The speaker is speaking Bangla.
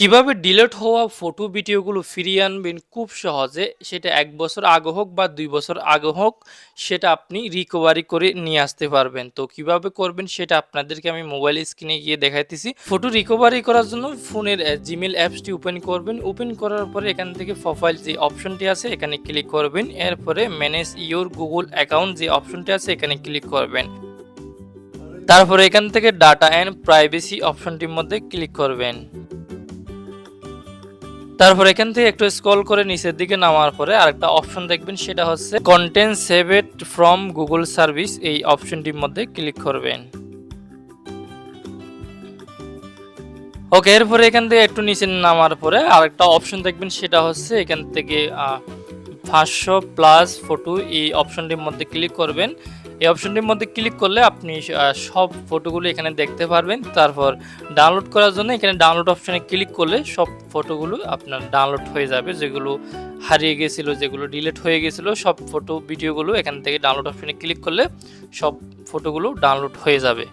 কীভাবে ডিলিট হওয়া ফটো ভিডিওগুলো ফিরিয়ে আনবেন খুব সহজে, সেটা এক বছর আগে হোক বা দুই বছর আগে হোক, সেটা আপনি রিকভারি করে নিয়ে আসতে পারবেন। তো কীভাবে করবেন সেটা আপনাদেরকে আমি মোবাইল স্ক্রিনে গিয়ে দেখাইতেছি। ফটো রিকভারি করার জন্য ফোনের জিমেল অ্যাপসটি ওপেন করবেন। ওপেন করার পরে এখান থেকে প্রোফাইল যে অপশনটি আছে, এখানে ক্লিক করবেন। এরপরে ম্যানেজ ইওর গুগল অ্যাকাউন্ট যে অপশনটি আছে, এখানে ক্লিক করবেন। তারপরে এখান থেকে ডাটা অ্যান্ড প্রাইভেসি অপশনটির মধ্যে ক্লিক করবেন। তারপর এখান থেকে একটু স্ক্রল করে নিচের দিকে নামার পরে আরেকটা অপশন দেখবেন, সেটা হচ্ছে content saved from Google service এই অপশনটির মধ্যে ক্লিক করবেন। ওকে এরপরে এখান থেকে একটু নিচে নামার পরে আরেকটা অপশন দেখবেন, সেটা হচ্ছে এখান থেকে পাঁচশো প্লাস ফটো এই অপশনটির মধ্যে ক্লিক করবেন। এই অপশনটির মধ্যে ক্লিক করলে আপনি সব ফটোগুলো এখানে দেখতে পারবেন। তারপর ডাউনলোড করার জন্য এখানে ডাউনলোড অপশনে ক্লিক করলে সব ফটোগুলো আপনার ডাউনলোড হয়ে যাবে। যেগুলো হারিয়ে গেছিল, যেগুলো ডিলিট হয়ে গেছিল, সব ফটো ভিডিওগুলো এখান থেকে ডাউনলোড অপশনে ক্লিক করলে সব ফটোগুলো ডাউনলোড হয়ে যাবে।